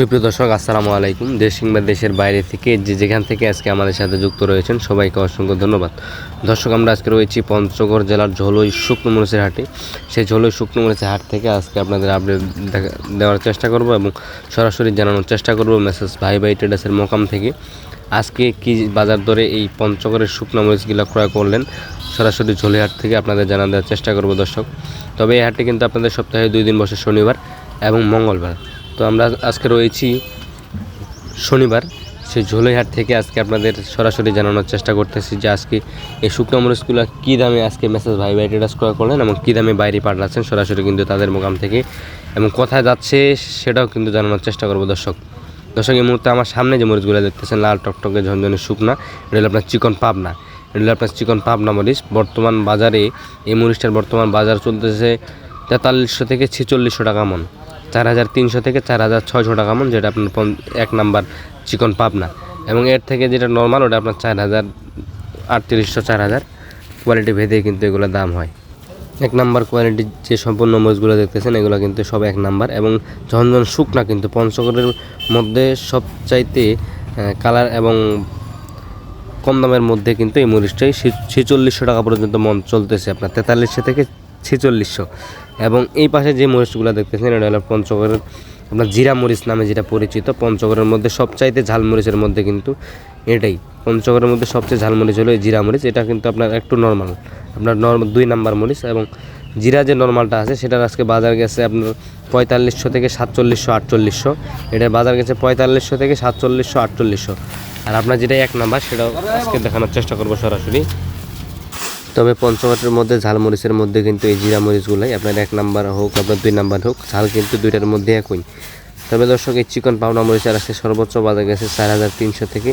সুপ্রিয় দর্শক, আসসালামু আলাইকুম। দেশ কিংবা দেশের বাইরে থেকে যে যেখান থেকে আজকে আমাদের সাথে যুক্ত রয়েছেন, সবাইকে অসংখ্য ধন্যবাদ। দর্শক, আমরা আজকে রয়েছি পঞ্চগড় জেলার ঝোলই শুকনো মরিচের হাটে। সেই ঝোলই শুকনো মরিচের হাট থেকে আজকে আপনাদের আপডেট দেওয়ার চেষ্টা করব এবং সরাসরি জানানোর চেষ্টা করব মেসেজ ভাই ভাই ট্রেডার্সের মোকাম থেকে। আজকে কি বাজার দরে এই পঞ্চগড়ের শুকনো মরিচগুলো ক্রয় করলেন? সরাসরি ঝোলিহাট থেকে আপনাদের জানা দেওয়ার চেষ্টা করব দর্শক। তবে এই হাটটি কিন্তু আপনাদের সপ্তাহে দুই দিন বসে শনিবার এবং মঙ্গলবার। তো আমরা আজকে রয়েছি শনিবার, সেই ঝোলইহাট থেকে আজকে আপনাদের সরাসরি জানানোর চেষ্টা করতেছি যে আজকে এই শুকনো মরিচগুলো কী দামে আজকে মেসেজ ভাই ভাই ট্রেডার্স ক্রয় করলেন এবং কী দামে বাইরে পাঠাচ্ছেন সরাসরি কিন্তু তাদের মোকাম থেকে এবং কোথায় যাচ্ছে সেটাও কিন্তু জানানোর চেষ্টা করব দর্শক। দর্শক, এই মুহূর্তে আমার সামনে যে মরিচগুলো দেখতেছেন, লাল টকটকে ঝনঝনে শুকনা, এটা হলো আপনার চিকন পাবনা। এটা হলো আপনার চিকন পাবনা মরিচ। বর্তমান বাজারে এই মরিচটার বর্তমান বাজার চলতেছে তেতাল্লিশশো থেকে ছেচল্লিশশো টাকা মন। চার হাজার তিনশো থেকে চার হাজার ছয়শো টাকা মন, যেটা আপনার পন- এক নাম্বার চিকন পাবনা। এবং এর থেকে যেটা নর্মাল ওটা আপনার চার হাজার আটত্রিশশো চার হাজার। কোয়ালিটি ভেদে কিন্তু এগুলো দাম হয়। এক নাম্বার কোয়ালিটির যে সম্পূর্ণ মরিচগুলো দেখতেছেন, এগুলো কিন্তু সব এক নাম্বার। এবং ঝনঝন শুকনা কিন্তু পঞ্চগড়ের মধ্যে সবচাইতে কালার এবং কম দামের মধ্যে কিন্তু এই মরিচটাই ছেচল্লিশশো টাকা পর্যন্ত মন চলতেছে। আপনার তেতাল্লিশশো থেকে ছেচল্লিশশো। এবং এই পাশে যে মরিচগুলো দেখতেছেন, এটা হলো পঞ্চগড়ের আপনার জিরা মরিচ নামে যেটা পরিচিত, পঞ্চগড়ের মধ্যে সবচাইতে ঝাল মরিচের মধ্যে কিন্তু এটাই। পঞ্চগড়ের মধ্যে সবচেয়ে ঝাল মরিচ হলো এই জিরা মরিচ, এটা কিন্তু আপনার একটু নর্মাল আপনার নর্মাল দুই নাম্বার মরিচ এবং জিরা যে নর্মালটা আছে, সেটার আজকে বাজার গেছে আপনার পঁয়তাল্লিশশো থেকে সাতচল্লিশশো, আটচল্লিশশো। এটার বাজার গেছে পঁয়তাল্লিশশো থেকে সাতচল্লিশশো, আটচল্লিশশো। আর আপনার যেটা এক নাম্বার, সেটাও আজকে দেখানোর চেষ্টা করব সরাসরি। তবে পঞ্চগড়ের মধ্যে ঝালমরিচের মধ্যে কিন্তু এই জিরা মরিচগুলাই, আপনার এক নাম্বার হোক, আপনার দুই নাম্বার হোক, ঝাল কিন্তু দুইটার মধ্যে একই। তবে দর্শক, এই চিকন পাউনা মরিচের আজকে সর্বোচ্চ বাজার গেছে চার হাজার তিনশো থেকে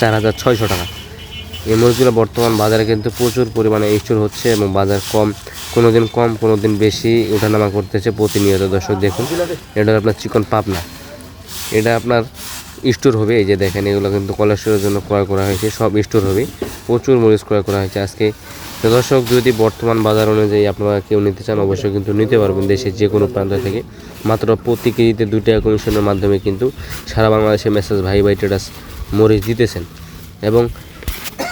চার হাজার ছয়শো টাকা। এই মরিচগুলো বর্তমান বাজারে কিন্তু প্রচুর পরিমাণে স্টোর হচ্ছে এবং বাজার কম কোনো দিন কম কোনো দিন বেশি ওঠানামা করতেছে প্রতিনিয়ত। দর্শক, দেখুন, এটা আপনার চিকন পাবনা। এটা আপনার স্টোর হবে, এই যে দেখেন, এগুলো কিন্তু কলেস্টোরের জন্য ক্রয় করা হয়েছে, সব স্টোর হবে, প্রচুর মরিচ ক্রয় করা হয়েছে আজকে। দর্শক, যদি বর্তমান বাজার অনুযায়ী আপনারা কেউ নিতে চান, অবশ্যই কিন্তু নিতে পারবেন দেশের যে কোনো প্রান্ত থেকে। মাত্র প্রতি কেজিতে দুই টাকা কমিশনের মাধ্যমে কিন্তু সারা বাংলাদেশে মেসেজ ভাই ভাই ট্রেডার্স মরিচ দিতেছেন। এবং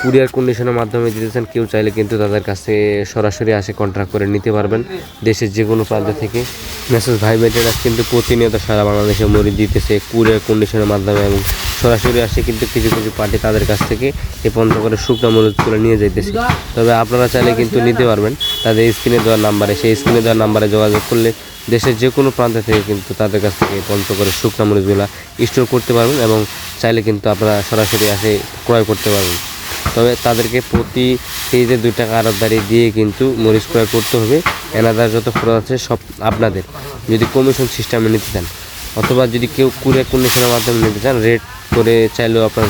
কুরিয়ার কন্ডিশনের মাধ্যমে দিতেছেন কেউ চাইলে কিন্তু তাদের কাছে সরাসরি আসে কন্ট্রাক্ট করে নিতে পারবেন। দেশের যে কোনো প্রান্ত থেকে। মেসেজ ভাই ভাইটেরা কিন্তু প্রতিনিয়ত সারা বাংলাদেশে মরিচ দিতেছে কুরিয়ার কন্ডিশনের মাধ্যমে এবং সরাসরি আসে কিন্তু কিছু কিছু পার্টি তাদের কাছ থেকে এ এই পঞ্চগড়ের শুকনো মরিচগুলো নিয়ে যাইতেছে। তবে আপনারা চাইলে কিন্তু নিতে পারবেন। তাদের স্ক্রিনে দেওয়ার নাম্বারে সেই স্ক্রিনে দেওয়ার নাম্বারে যোগাযোগ করলে দেশের যে কোনো প্রান্ত থেকে কিন্তু তাদের কাছ থেকে এই করে শুকনো মরিচগুলো স্টোর করতে পারবেন এবং চাইলে কিন্তু আপনারা সরাসরি আসে ক্রয় করতে পারবেন। তবে তাদেরকে প্রতি কেজিতে দুই টাকা আড়তদারি দিয়ে কিন্তু মরিচ ক্রয় করতে হবে। এনাদার যত খরচ আছে সব আপনাদের। যদি কমিশন সিস্টেমে নিতে চান, অথবা যদি কেউ কুরিয়ার কন্ডিশনের মাধ্যমে নিতে চান রেট করে চাইলেও আপনার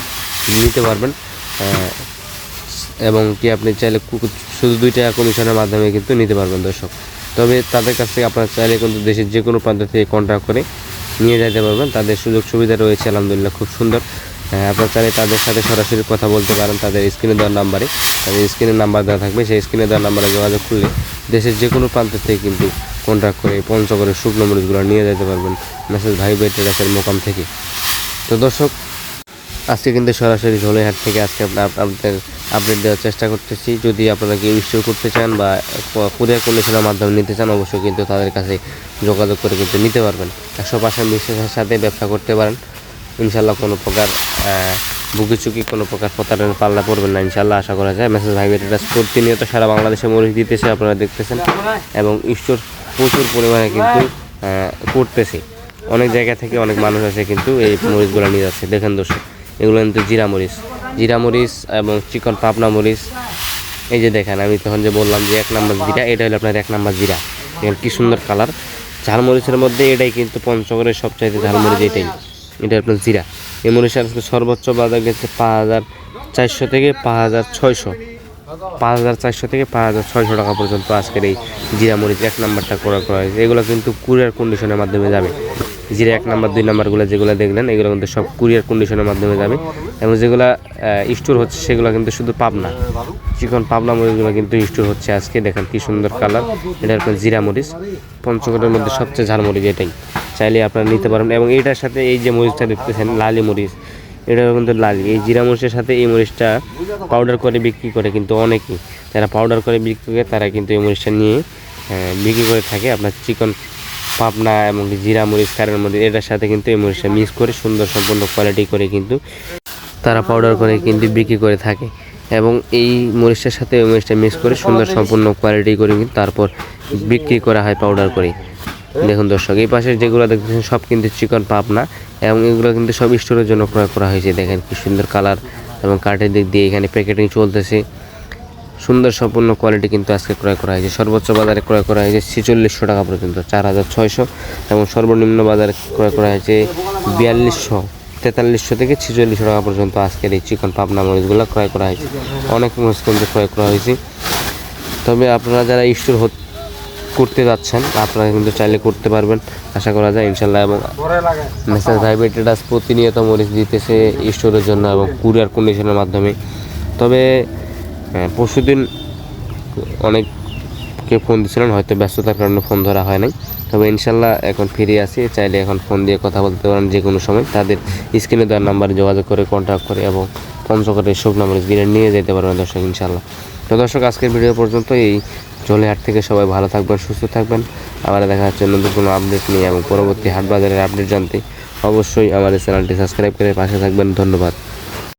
নিতে পারবেন। এবং কি আপনি চাইলে শুধু দুই টাকা কমিশনের মাধ্যমে কিন্তু নিতে পারবেন দর্শক। তবে তাদের কাছ থেকে আপনারা চাইলে কিন্তু দেশের যে কোনো প্রান্ত থেকে কন্ট্যাক্ট করে নিয়ে যেতে পারবেন। তাদের সুযোগ সুবিধা রয়েছে, আলহামদুলিল্লাহ, খুব সুন্দর। আপনারা চাইলে তাদের সাথে সরাসরি কথা বলতে পারেন, তাদের স্ক্রিনে দেওয়ার নাম্বারে। তাদের স্ক্রিনের নাম্বার দেওয়া থাকবে, সেই স্ক্রিনে দেওয়ার নাম্বারে যোগাযোগ করলে দেশের যে কোনো প্রান্ত থেকে কিন্তু কন্ট্যাক্ট করে পঞ্চগড়ের শুকনো মরিচগুলো নিয়ে যেতে পারবেন, মেসেজ ভাই ভাই মোকাম থেকে। তো দর্শক, আজকে কিন্তু সরাসরি ঝোলেহাট থেকে আজকে আপনাদের আপডেট দেওয়ার চেষ্টা করতেছি। যদি আপনারা কেউ স্টোর করতে চান বা কুরিয়ার কন্ডিশনের মাধ্যমে নিতে চান, অবশ্যই কিন্তু তাদের কাছে যোগাযোগ করে কিন্তু নিতে পারবেন। একশো পার্সেন্ট বিশ্বাসের সাথে ব্যবসা করতে পারেন। ইনশাল্লাহ কোনো প্রকার বুকি চুকি কোনো প্রকার প্রতারণের পাল্লা পড়বেন না ইনশাল্লাহ আশা করা যায়। মেসেজ ভাই বেটারা প্রতিনিয়ত সারা বাংলাদেশে মরিচ দিতেছে, আপনারা দেখতেছেন। এবং স্টোর প্রচুর পরিমাণে কিন্তু করতেছে। অনেক জায়গা থেকে অনেক মানুষ আছে কিন্তু এই মরিচগুলো নিয়ে যাচ্ছে। দেখেন দর্শক, এগুলো কিন্তু জিরা মরিচ। জিরা মরিচ এবং চিকন পাবনা মরিচ। এই যে দেখেন, আমি তখন যে বললাম যে এক নাম্বার জিরা, এটা হলো আপনার এক নাম্বার জিরা। দেখেন কি সুন্দর কালার। ঝালমরিচের মধ্যে এটাই কিন্তু পঞ্চগড়ের সবচাইতে ঝালমরিচ এটাই। এটা আপনার জিরা। এই মরিচের আজকে সর্বোচ্চ বাজার গেছে পাঁচ হাজার চারশো থেকে পাঁচ হাজার ছয়শো। পাঁচ হাজার চারশো থেকে পাঁচ হাজার ছয়শো টাকা পর্যন্ত আজকের এই জিরা মরিচ, এক নাম্বারটা করা করা হয়েছে। এগুলো কিন্তু কুরিয়ার কন্ডিশনের মাধ্যমে যাবে। জিরা এক নাম্বার, দুই নাম্বারগুলো যেগুলো দেখলেন, এগুলো কিন্তু সব কুরিয়ার কন্ডিশনের মাধ্যমে যাবে। এবং যেগুলো স্টোর হচ্ছে সেগুলো কিন্তু শুধু পাবনা। চিকন পাবনা মরিচগুলো কিন্তু স্টোর হচ্ছে আজকে। দেখেন কি সুন্দর কালার এটা আপনার জিরা মরিচ। পঞ্চগড়ের মধ্যে সবচেয়ে ঝাল মরিচ এটাই। চাইলে আপনারা নিতে পারেন। এবং এটার সাথে এই যে মরিচটা দেখতেছেন, লালি মরিচ এটা কিন্তু লালি। এই জিরা মরিচের সাথে এই মরিচটা পাউডার করে বিক্রি করে কিন্তু অনেকেই। যারা পাউডার করে বিক্রি করে, তারা কিন্তু এই মরিচটা নিয়ে বিক্রি করে থাকে। আপনার চিকন পাবনা এবং জিরা মরিচ, কারের মরিচ, এটার সাথে কিন্তু এই মরিচটা মিক্স করে সুন্দর সম্পূর্ণ কোয়ালিটি করে কিন্তু তারা পাউডার করে কিন্তু বিক্রি করে থাকে। এবং এই মরিচটার সাথে ওই মরিচটা মিক্স করে সুন্দর সম্পূর্ণ কোয়ালিটি করে কিন্তু তারপর বিক্রি করা হয় পাউডার করে দেখুন দর্শক, এই পাশে যেগুলো দেখতেছেন সব কিন্তু চিকন পাবনা এবং এগুলো কিন্তু সব স্টোরের জন্য ক্রয় করা হয়েছে। দেখেন কি সুন্দর কালার এবং কাঠের দিক দিয়ে এখানে প্যাকেটিং চলতেছে। সুন্দর সম্পূর্ণ কোয়ালিটি কিন্তু আজকে ক্রয় করা হয়েছে। সর্বোচ্চ বাজারে ক্রয় করা হয়েছে ছেচল্লিশশো টাকা পর্যন্ত, চার হাজার ছয়শো এবং সর্বনিম্ন বাজারে ক্রয় করা হয়েছে বিয়াল্লিশশো, তেতাল্লিশশো থেকে ছেচল্লিশশো টাকা পর্যন্ত আজকের এই চিকন পাবনা মরিচগুলো ক্রয় করা হয়েছে। অনেক মরিচ কিন্তু ক্রয় করা হয়েছে। তবে আপনারা যারা স্টোর করতে যাচ্ছেন, আপনারা কিন্তু চাইলে করতে পারবেন, আশা করা যায়, ইনশাল্লাহ, এবং মেসেজ ভাইবে প্রতিনিয়ত মরিচ দিতেছে স্টোরের জন্য এবং কুরিয়ার কন্ডিশনের মাধ্যমে। তবে পরশুদিন অনেককে ফোন দিয়েছিলেন, হয়তো ব্যস্ততার কারণে ফোন ধরা হয় নাই। তবে ইনশাল্লাহ এখন ফিরে আসি, চাইলে এখন ফোন দিয়ে কথা বলতে পারেন যে কোনো সময়। তাদের স্ক্রিনে দেওয়ার নাম্বারে যোগাযোগ করে কন্ট্যাক্ট করে এবং পঞ্চগড়ের শুকনো মরিচ কিনে নিয়ে যেতে পারবেন দর্শক, ইনশাল্লাহ। তো দর্শক, আজকের ভিডিও পর্যন্ত এই চলে হাট থেকে সবাই ভালো থাকবেন, সুস্থ থাকবেন। আবার দেখা যাচ্ছে নতুন কোনো আপডেট নিয়ে এবং পরবর্তী হাট বাজারের আপডেট জানতে অবশ্যই আমাদের চ্যানেলটি সাবস্ক্রাইব করে পাশে থাকবেন। ধন্যবাদ।